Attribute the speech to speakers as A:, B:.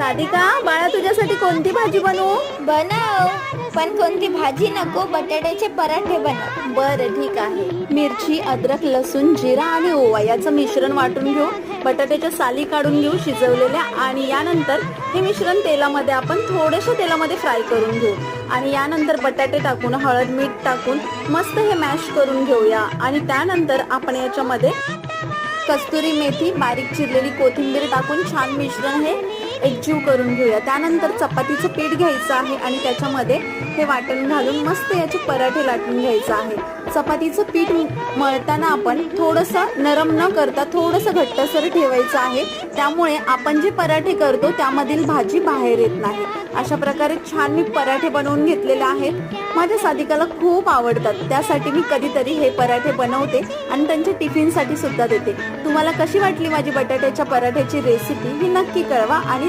A: साधिका बाळा तुझ्यासाठी कोणती भाजी बनवू?
B: बनव. पण कोणती भाजी नको बटाट्याचे पराठे बनव.
A: बरं ठीक आहे. मिरची अद्रक लसूण जिरा आणि ओवा याचं मिश्रण वाटून घेऊ. बटाट्याच्या साली काढून घेऊ शिजवलेल्या आणि यानंतर हे मिश्रण तेलामध्ये आपण थोडेशा तेलामध्ये फ्राय करून घेऊ. आणि यानंतर बटाटे टाकून हळद मीठ टाकून मस्त हे मॅश करून घेऊया. आणि त्यानंतर आपण याच्यामध्ये कस्तुरी मेथी बारीक चिरलेली कोथिंबीर टाकून छान मिश्रण हे एकजीव करून घेऊया. त्यानंतर चपातीचं पीठ घ्यायचं आहे आणि त्याच्यामध्ये हे वाटण घालून मस्त याचे पराठे लाटून घ्यायचं आहे. चपातीचं पीठ मळताना आपण थोडंसं नरम न करता थोडंसं घट्टसर ठेवायचं आहे. त्यामुळे आपण जे पराठे करतो त्यामधील भाजी बाहेर येत नाही. अशा प्रकारे छान मी पराठे बनवून घेतलेले आहेत. माझ्या साधिकाला खूप आवडतात. त्यासाठी मी कधीतरी हे पराठे बनवते आणि त्यांच्या टिफिनसाठी सुद्धा देते. तुम्हाला कशी वाटली माझी बटाट्याच्या पराठ्याची रेसिपी ही नक्की कळवा आणि